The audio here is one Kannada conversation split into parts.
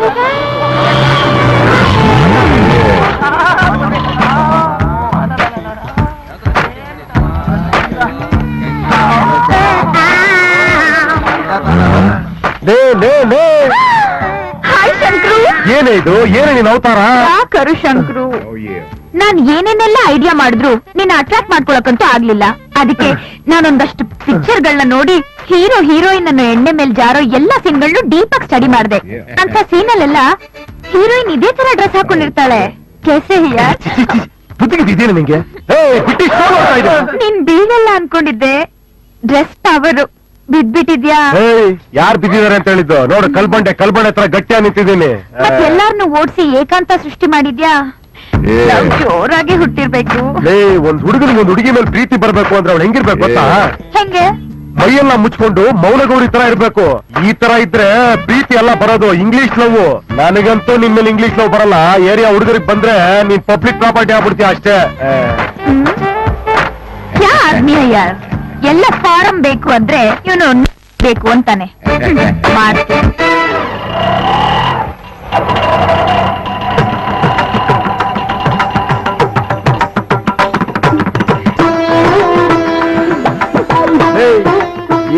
ございま。ಏನೇ ಇದು. ಏನೇ ನೀನ್ ಅವತಾರ? ಶಂಕರು? ನಾನ್ ಏನೇನೆಲ್ಲ ಐಡಿಯಾ ಮಾಡಿದ್ರು ನಿನ್ನ ಅಟ್ರಾಕ್ಟ್ ಮಾಡ್ಕೊಳಕ್ಕಂತೂ ಆಗ್ಲಿಲ್ಲ. ಅದಕ್ಕೆ ನಾನೊಂದಷ್ಟು ಪಿಕ್ಚರ್ ಗಳನ್ನ ನೋಡಿ ಹೀರೋ ಹೀರೋಯಿನ್ ಅನ್ನು ಎಣ್ಣೆ ಮೇಲೆ ಜಾರೋ ಎಲ್ಲಾ ಸೀನ್ಗಳನ್ನು ಡೀಪ್ ಆಗಿ ಸ್ಟಡಿ ಮಾಡಿದೆ. ಅಂತ ಸೀನ್ ಅಲ್ಲೆಲ್ಲ ಹೀರೋಯಿನ್ ಇದೇ ತರ ಡ್ರೆಸ್ ಹಾಕೊಂಡಿರ್ತಾಳೆ. ಕೆಸೆ ಬುದ್ಧಿಗೆ ನಿಂಗೆ? ನೀನ್ ಬೀಳಲ್ಲ ಅನ್ಕೊಂಡಿದ್ದೆ. ಡ್ರೆಸ್ ಅವರು ಬಿದ್ಬಿಟ್ಟಿದ್ಯಾ? ಏಯ್ ಬಿದ್ದಿದಾರೆ ಬಿದ್ದಿದ್ದಾರೆ ಅಂತ ಹೇಳಿದ್ದು? ನೋಡು ಕಲ್ಬಂಡೆ ಕಲ್ಬಂಡೆ ಹತ್ರ ಗಟ್ಟಿಯಾಗಿ ನಿಂತಿದ್ದೀನಿ. ಎಲ್ಲಾರನ್ನು ಓಡಿಸಿ ಏಕಾಂತ ಸೃಷ್ಟಿ ಮಾಡಿದ್ಯಾ. ನಾವ್ ಜೋರಾಗಿ ಹುಟ್ಟಿರ್ಬೇಕು. ಲೇ ಒಂದ್ ಹುಡುಗನಿಗೆ ಒಂದ್ ಹುಡುಗಿ ಮೇಲೆ ಪ್ರೀತಿ ಬರ್ಬೇಕು ಅಂದ್ರೆ ಅವ್ಳು ಹೆಂಗಿರ್ಬೇಕು ಗೊತ್ತಾ? ಹೆಂಗೆ? ಮೈಯೆಲ್ಲ ಮುಚ್ಕೊಂಡು ಮೌನಗೌರಿ ತರ ಇರ್ಬೇಕು. ಈ ತರ ಇದ್ರೆ ಪ್ರೀತಿ ಎಲ್ಲ ಬರೋದು ಇಂಗ್ಲಿಷ್ ಲವ್ ನನಗಂತೂ ನಿಮ್ ಮೇಲೆ ಇಂಗ್ಲಿಷ್ ಲವ್ ಬರಲ್ಲ. ಏರಿಯಾ ಹುಡುಗರಿಗೆ ಬಂದ್ರೆ ನೀನ್ ಪಬ್ಲಿಕ್ ಪ್ರಾಪರ್ಟಿ ಆಗ್ಬಿಡ್ತೀಯ ಅಷ್ಟೇ. ಏ. ಯಾ ಆದ್ಮಿ ಯಾರ್ ಎಲ್ಲ ಫಾರಂ ಬೇಕು ಅಂದ್ರೆ ಇವನು ಬೇಕು ಅಂತಾನೆ.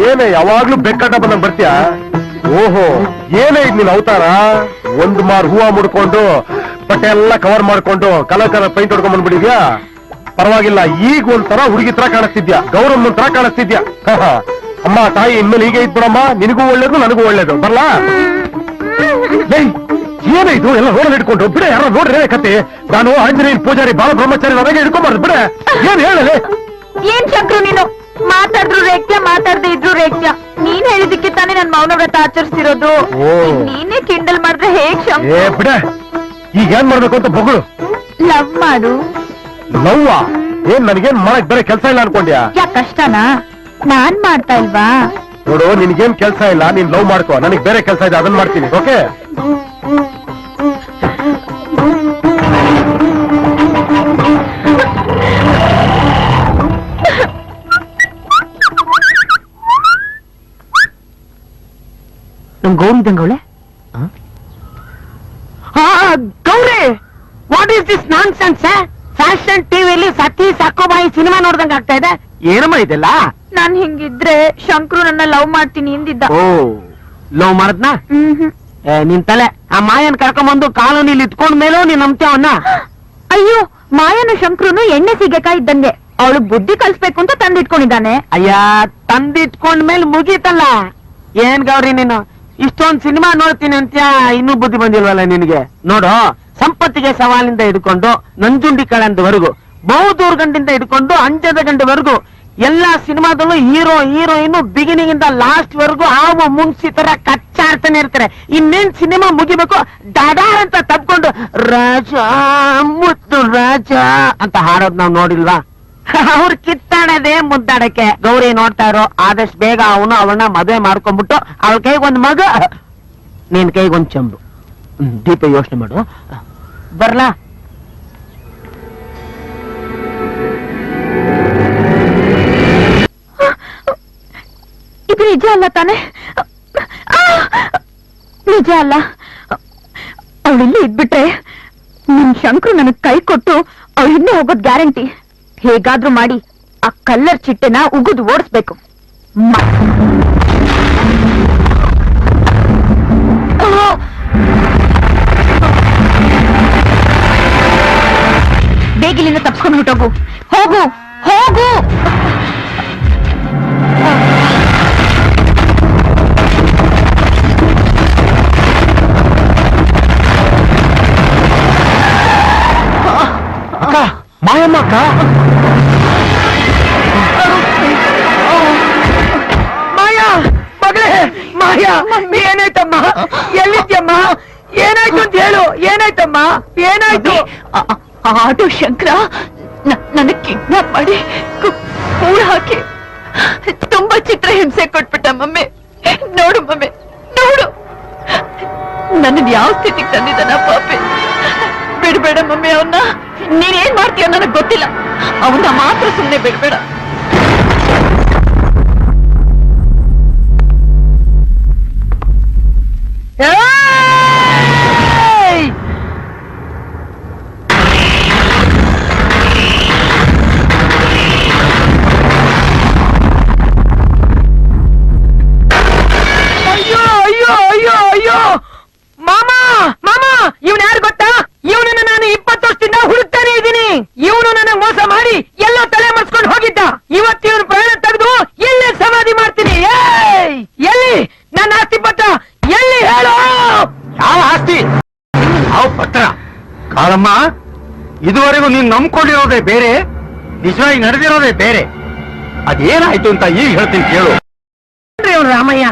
ಏನೇ ಯಾವಾಗ್ಲೂ ಬೆಕ್ಕಟ ಬಂದಂಗ್ ಬರ್ತೀಯ? ಓಹೋ, ಏನೇ ಇದ್ ನೀನ್ ಅವತಾರ? ಒಂದ್ ಮಾರ್ ಹೂವ ಮುಡ್ಕೊಂಡು, ಬಟ್ಟೆ ಎಲ್ಲ ಕವರ್ ಮಾಡ್ಕೊಂಡು, ಕಲರ್ ಕಲರ್ ಪೈಂಟ್ ಹೊಡ್ಕೊಂಡ್ ಬಂದ್ಬಿಟ್ಟಿದ್ಯಾ? ಪರವಾಗಿಲ್ಲ ಈಗ ಒಂಥರ ಹುಡುಗಿ ತರ ಕಾಣಿಸ್ತಿದ್ಯಾ? ಗೌರವ್ ತರ ಕಾಣಿಸ್ತಿದ್ಯಾ. ಅಮ್ಮ ತಾಯಿ ಇನ್ಮೇಲೆ ಹೀಗೆ ಇದ್ಬಿಡಮ್ಮ ನಿನಗೂ ಒಳ್ಳೇದು ನನಗೂ ಒಳ್ಳೇದು. ಬರ್ಲಾ? ಏನೇ ಇದು? ಎಲ್ಲ ನೋಡಲ್ ಇಟ್ಕೊಂಡು ಬಿಡ ಯಾರೋ ನೋಡ್ರಿ ಕತೆ? ನಾನು ಆಂಜನೇಯನ್ ಪೂಜಾರಿ ಬಾಲ ಬ್ರಹ್ಮಚಾರಿ ನನಗೆ ಇಟ್ಕೊಂಬಾರ್ದು ಬಿಡ. ಏನ್ ಹೇಳಲೆ? ಏನ್ ಚಕ್ರು ನೀನು? ಮಾತಾಡಿದ್ರು ರೇಖ್ಯ ಮಾತಾಡದೆ ಇದ್ರು ರೇಖ್ಯ ನೀನ್ ಹೇಳಿದಕ್ಕೆ ತಾನೇ ನನ್ ಮೌನ ವ್ರತ ಆಚರಿಸ್ತಿರೋದು. ಓ. ನೀನೇ ಕಿಂಡಲ್ ಮಾಡಿದ್ರೆ ಹೇಗ್ ಏ ಬಿಡ. ಈಗ ಏನ್ ಮಾಡ್ಬೇಕು ಅಂತ ಬೊಗಳು? ಲವ್ ಮಾಡು. ಲವ್ವ? ಏನ್ ನನಗೇನ್ ಮಾಡಕ್ ಬೇರೆ ಕೆಲಸ ಇಲ್ಲ ಅನ್ಕೊಂಡ್ಯಾ? ಯಾಕ್ ಕಷ್ಟನಾ? ನಾನ್ ಮಾಡ್ತಾ ಇಲ್ವಾ? ನೋಡು ನಿನ್ಗೇನ್ ಕೆಲಸ ಇಲ್ಲ ನೀನ್ ಲವ್ ಮಾಡ್ಕೋ. ನನಗ್ ಬೇರೆ ಕೆಲಸ ಇದೆ ಅದನ್ನ ಮಾಡ್ತೀನಿ ಓಕೆ? ನಮ್ ಗೌರಿ ಇದ್ದಂಗವಳೆ ನೋಡ್ದಂಗ ಆಗ್ತಾ ಇದೆ? ಏನಮ್ಮ ಇದೆಲ್ಲ? ನಾನ್ ಹಿಂಗಿದ್ರೆ ಶಂಕ್ರು ನನ್ನ ಲವ್ ಮಾಡ್ತೀನಿ ಎಂದಿದ್ದ. ಓ ಲವ್ ಮಾಡದ್ನ? ಮ್ಹ್ಮ್. ನಿನ್ ತಲೆ ಆ ಮಾಯನ್ ಕರ್ಕೊಂಬಂದು ಕಾಲೋನಿಲಿ ಇಟ್ಕೊಂಡ್ ಮೇಲೂ ನೀನ್ ನಂಬ್ತೀಯ ಅವನ್ನ ಅಯ್ಯೋ ಮಾಯನು ಶಂಕ್ರುನು ಎಣ್ಣೆ ಸಿಗಕ ಇದ್ದಂಗೆ. ಅವಳು ಬುದ್ಧಿ ಕಲ್ಸ್ಬೇಕು ಅಂತ ತಂದಿಟ್ಕೊಂಡಿದ್ದಾನೆ. ಅಯ್ಯ ತಂದಿಟ್ಕೊಂಡ್ ಮೇಲೆ ಮುಗೀತಲ್ಲ? ಏನ್ ಗೌರಿ ನೀನು? ಇಷ್ಟೊಂದ್ ಸಿನಿಮಾ ನೋಡ್ತೀನಿ ಅಂತ್ಯಾ? ಇನ್ನೂ ಬುದ್ಧಿ ಬಂದಿಲ್ವಲ್ಲ ನಿನಗೆ? ನೋಡು ಸಂಪತ್ತಿಗೆ ಸವಾಲಿಂದ ಹಿಡ್ಕೊಂಡು ನಂಜುಂಡಿ ಕಳಂದವರೆಗೂ ಬಹುದೂರ್ ಗಂಟಿಂದ ಹಿಡ್ಕೊಂಡು ಅಂಜದ ಗಂಟೆವರೆಗೂ ಎಲ್ಲಾ ಸಿನಿಮಾದಲ್ಲೂ ಹೀರೋ, ಹೀರೋಯಿನ್ ಬಿಗಿನಿಂಗ್ ಇಂದ ಲಾಸ್ಟ್ ವರೆಗೂ ಹಾವು ಮುನ್ಸಿ ತರ ಕಚ್ಚಾಡ್ತಾನೆ ಇರ್ತಾರೆ. ಇನ್ನೇನ್ ಸಿನಿಮಾ ಮುಗಿಬೇಕು? ಡಡಾರ್ ಅಂತ ತಪ್ಕೊಂಡು ರಾಜ ಮುತ್ತು ರಾಜ ಅಂತ ಹಾಡೋದ್ ನಾವ್ ನೋಡಿಲ್ವಾ? ಅವ್ರು ಕಿತ್ತಾಡದೆ ಮುದ್ದಾಡಕ್ಕೆ. ಗೌರಿ ನೋಡ್ತಾ ಇರೋ ಆದಷ್ಟು ಬೇಗ ಅವನು ಅವಳನ್ನ ಮದುವೆ ಮಾಡ್ಕೊಂಡ್ಬಿಟ್ಟು ಅವಳ ಒಂದ್ ಮಗ, ನಿನ್ ಕೈಗೆ ಒಂದ್ ಚಂಬು ದೀಪ ಯೋಚನೆ ಮಾಡು. ಬರ್ಲಾ? ಇದು ನಿಜ ಅಲ್ಲ ತಾನೆ! ನಿಜ ಅಲ್ಲ. ಅವಳಿಲ್ಲಿ ಇದ್ಬಿಟ್ರೆ ನಿಮ್ ಶಂಕರು ನನಗ್ ಕೈ ಕೊಟ್ಟು ಅವಳು ಹಿಂದೆ ಹೋಗೋದ್ ಗ್ಯಾರಂಟಿ. ಹೇಗಾದ್ರೂ ಮಾಡಿ ಆ ಕಲ್ಲರ್ ಚಿಟ್ಟೆನ ಉಗುದು ಓಡಿಸ್ಬೇಕು. ಬೇಗಿಲಿಂದ ತಪ್ಸ್ಕೊಂಡು ಹೊಟ್ಟೋಗು ಅಕ್ಕ ಮಾಯಾ ಮಗಳೇ ಮಾಯಾ ಏನಾಯ್ತಮ್ಮ? ಎಲ್ಲಿದ್ಯಮ್ಮ? ಏನಾಯ್ತು ಅಂತ ಹೇಳು. ಏನಾಯ್ತಮ್ಮ? ಏನಾಯ್ತು? ಆಟೋ ಶಂಕರ ನನ್ನ ಕಿಡ್ನಾಪ್ ಮಾಡಿ ಕು- ಕೂಳ ಹಾಕಿ ತುಂಬಾ ಚಿತ್ರ ಹಿಂಸೆ ಕೊಟ್ಬಿಟ್ಟ ಮಮ್ಮಿ. ನೋಡು ಮಮ್ಮಿ ನೋಡು. ನನ್ನ ಯಾವ ಸ್ಥಿತಿಗೆ ತಂದಿದ್ದಾನ ಪಾಪಿ. ಬಿಡ್ಬೇಡ ಮಮ್ಮಿ ಅವನ್ನ ನೀನೇನ್ ಮಾಡ್ತೀಯ ನನಗ್ ಗೊತ್ತಿಲ್ಲ ಅವನ್ನ ಮಾತ್ರ ಸುಮ್ನೆ ಬಿಡ್ಬೇಡ ಏ! ಇವನು ಮೋಸ ಮಾಡಿ ಎಲ್ಲ ತಲೆ ಮಸ್ಕೊಂಡು ಹೋಗಿದ್ದ. ಇವತ್ತು ಇವನು ಪ್ರಾಣ ತೆಗೆದು ಎಲ್ಲಿ ಸಮಾಧಿ ಮಾಡ್ತೀನಿ? ಎಲ್ಲಿ? ನನ್ನ ಆಸ್ತಿ ಪತ್ರ ಎಲ್ಲಿ ಹೇಳು? ಯಾವ ಆಸ್ತಿ? ಯಾವ ಪತ್ರ? ಕಾಲಮ್ಮ ಇದುವರೆಗೂ ನೀನು ನಂಬ್ಕೊಂಡಿರೋದೆ ಬೇರೆ ನಿಜವಾಗಿ ನಡೆದಿರೋದೆ ಬೇರೆ. ಅದೇನಾಯ್ತು ಅಂತ ಈಗ ಹೇಳ್ತೀನಿ ಕೇಳು. ಇವ್ನು ರಾಮಯ್ಯ?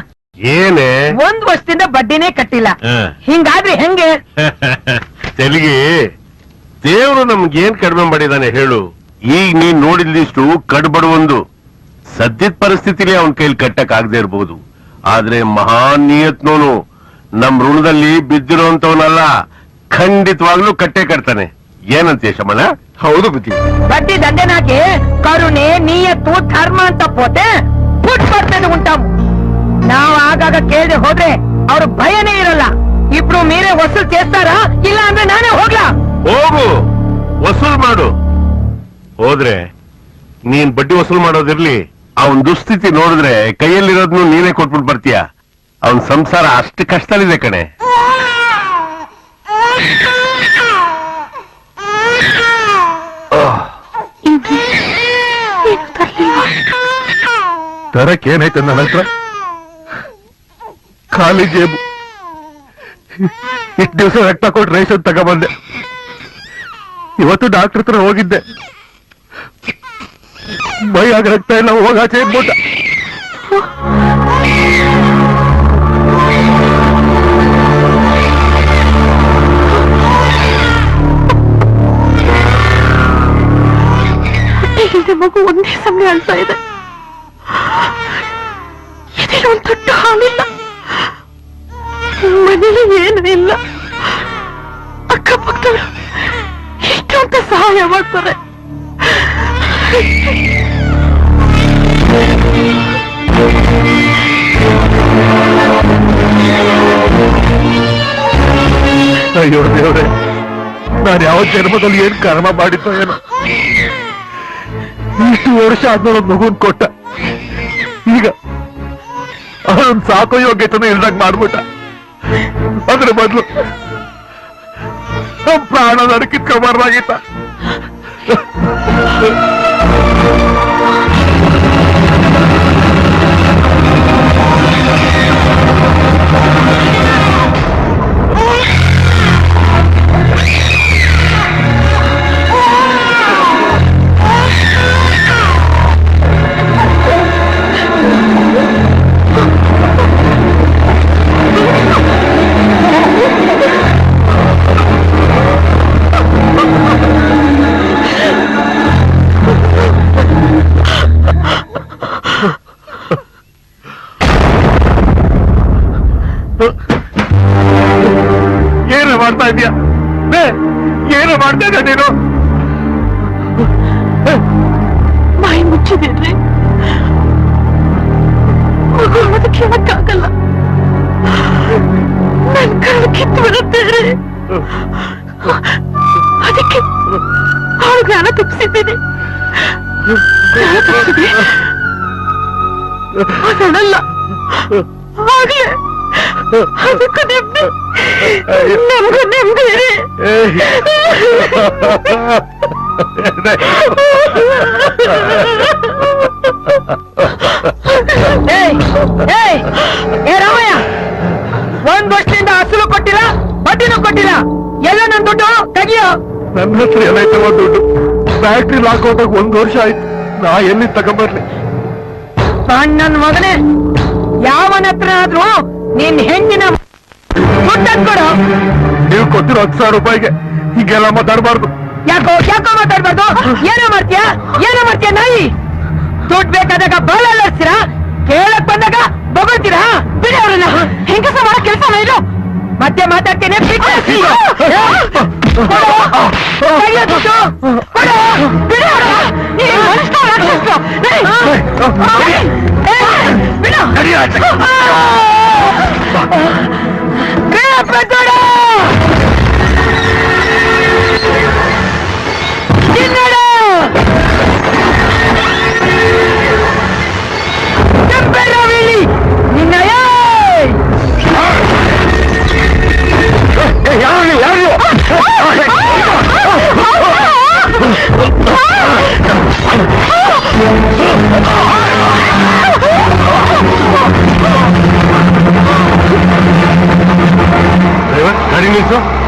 ಏನೇ? ಒಂದ್ ವರ್ಷದಿಂದ ಬಡ್ಡಿನೇ ಕಟ್ಟಿಲ್ಲ. ಹಿಂಗಾದ್ರೆ ಹೆಂಗೆ? ತೆಲಿಗೆ. ದೇವ್ರು ನಮ್ಗೇನ್ ಕಡಿಮೆ ಮಾಡಿದಾನೆ ಹೇಳು. ಈಗ ನೀನ್ ನೋಡಿದ್ಲಿಷ್ಟು ಕಡ್ಬಡವೊಂದು ಸದ್ಯದ ಪರಿಸ್ಥಿತಿಲಿ ಅವನ್ ಕೈಲಿ ಕಟ್ಟಕ್ ಆಗದೆ ಇರ್ಬೋದು. ಆದ್ರೆ ಮಹಾನ್ ನಿಯತ್ನೋನು. ನಮ್ ಋಣದಲ್ಲಿ ಬಿದ್ದಿರುವಂತವನಲ್ಲ ಖಂಡಿತವಾಗ್ಲೂ ಕಟ್ಟೆ ಕಟ್ತಾನೆ. ಏನಂತ ಯಶಮಣ ಹೌದು ಬುದ್ಧಿ. ಬಡ್ಡಿ ದಂಧೆನಾಗಿ ಕರುಣೆ ನಿಯತ್ತು ಧರ್ಮ ಅಂತ ಪೋತೆ ಫುಟ್ ಬರ್ತದೆ ಉಂಟಾವು ನಾವ್ ಆಗಾಗ ಕೇಳದೆ ಹೋದ್ರೆ ಅವ್ರ ಭಯನೇ ಇರಲ್ಲ. ಇಬ್ರು ಮೀರೇ ವಸೂಲ್ ಸೇರ್ತಾರ ಇಲ್ಲ ಅಂದ್ರೆ ನಾನೇ ಹೋಗ್ಲಾ? ಹೋಗು, ವಸೂಲ್ ಮಾಡು. ಹೋದ್ರೆ, ನೀನ್ ಬಡ್ಡಿ ವಸೂಲ್ ಮಾಡೋದಿರ್ಲಿ, ಅವನ್ ದುಸ್ಥಿತಿ ನೋಡಿದ್ರೆ ಕೈಯಲ್ಲಿರೋದ್ನು ನೀನೇ ಕೊಟ್ಬಿಟ್ ಬರ್ತೀಯ. ಅವನ್ ಸಂಸಾರ ಅಷ್ಟು ಕಷ್ಟದಲ್ಲಿದೆ ಕಣೆ. ತರಕ್ ಏನಾಯ್ತು ನನ್ನ ಹತ್ರ? ಖಾಲಿ ಜೇಬು. ಇಷ್ಟು ದಿವಸ ರಕ್ತ ಕೊಟ್ಟು ರೈಸ್ ತಗೊಬಂದೆ. ಇವತ್ತು ಡಾಕ್ಟರ್ ಹತ್ರ ಹೋಗಿದ್ದೆ. ಭಯ ಆಗ್ತಾ ಇಲ್ಲ ಹೋಗಾಚೆ ಹೊಟ್ಟೆಗಿಂದ ಮಗು ಒಂದೇ ಸಮಯ ಅಳ್ತಾ ಇದೆ. ಮಾಡ್ತಾರೆ ಅಯ್ಯೋ ದೇವ್ರೆ, ನಾನು ಯಾವ ಜನ್ಮದಲ್ಲಿ ಏನ್ ಕರ್ಮ ಮಾಡಿದ್ದೋ ಏನೋ. ಇಷ್ಟು ವರ್ಷ ಆದ್ಮೇಲೆ ಮಗುನ್ ಕೊಟ್ಟ. ಈಗ ಅವನ್ ಸಾಕೋ ಯೋಗ್ಯತನ ಇಲ್ದಂಗ್ ಮಾಡ್ಬಿಟ್ಟ. ಅದ್ರ ಬದಲು ಪ್ರಾಣ ನಡಕಿತ್ಕೊಂಬಾರ್ದಾಗಿತ್ತ Ah! ಹೇಳಕ್ಕಾಗಲ್ಲ ನನ್ ಕಣ್ಣು ಕಿತ್ತು ಬರುತ್ತೆ. ಅದಕ್ಕೆ ಅವಳು ಜ್ಞಾನ ತಪ್ಪಿಸಿದ್ದೇನೆ. ಜ್ಞಾನ ತಪ್ಪಿಸಿದೆ ಅದಲ್ಲ ಆಗ್ಲೇ. ಅದಕ್ಕೂ ನೆಮ್ಮದಿ. ನಮಗೂ ನೆಮ್ಮದಿ Ha ha ha ಏಯ್. ಏ ರಾಮಯ್ಯ ಒಂದ್ ವರ್ಷದಿಂದ ಅಸಲು ಕೊಟ್ಟಿಲ್ಲ ಬಡ್ಡಿನೂ ಕೊಟ್ಟಿಲ್ಲ. ಎಲ್ಲ ನನ್ ದುಡ್ಡು ತೆಗಿಯೋ. ನನ್ನ ಎಲ್ಲ ಏನೈತವ ದುಡ್ಡು. ಫ್ಯಾಕ್ಟ್ರಿ ಲಾಕ್ ಹೋದಾಗ ಒಂದ್ ವರ್ಷ ಆಯ್ತು. ನಾ ಎಲ್ಲಿ ತಗೊಂಬರ್ಲಿ? ನನ್ ಮಗನೇ ಯಾವನ ಹತ್ರ ಆದ್ರೂ ನಿನ್ ಹೆಂಗಿನ ಕೊಡು. ನೀವು ಕೊಟ್ಟಿರೋ ಹತ್ತು ಸಾವಿರ ರೂಪಾಯಿಗೆ ಹೀಗೆಲ್ಲ ಮಾತಾಡಬಾರ್ದು. ಯಾಕೋ ಯಾಕೋ ಮಾತಾಡ್ಬಾರ್ದು? ಏನೋ ಮಾಡ್ತೀಯಾ? ಏನೋ ಮಾಡ್ತೀಯ ನಾಯಿ? ದುಡ್ಡು ಬೇಕಾದಾಗ ಬಾಳ ಅಲ್ಲಾಡ್ತೀರಾ ಕೇಳಕ್ ಬಂದಾಗ ಬಗೊಳ್ತೀರಾ ಬಿಡಿ ಅವ್ರನ್ನ ಹೆಂಗಸ ಮಾಡೋ ಕೆಲಸ ಇದು ಮತ್ತೆ ಮಾತಾಡ್ತೇನೆ ಬಿಡ. D'accord.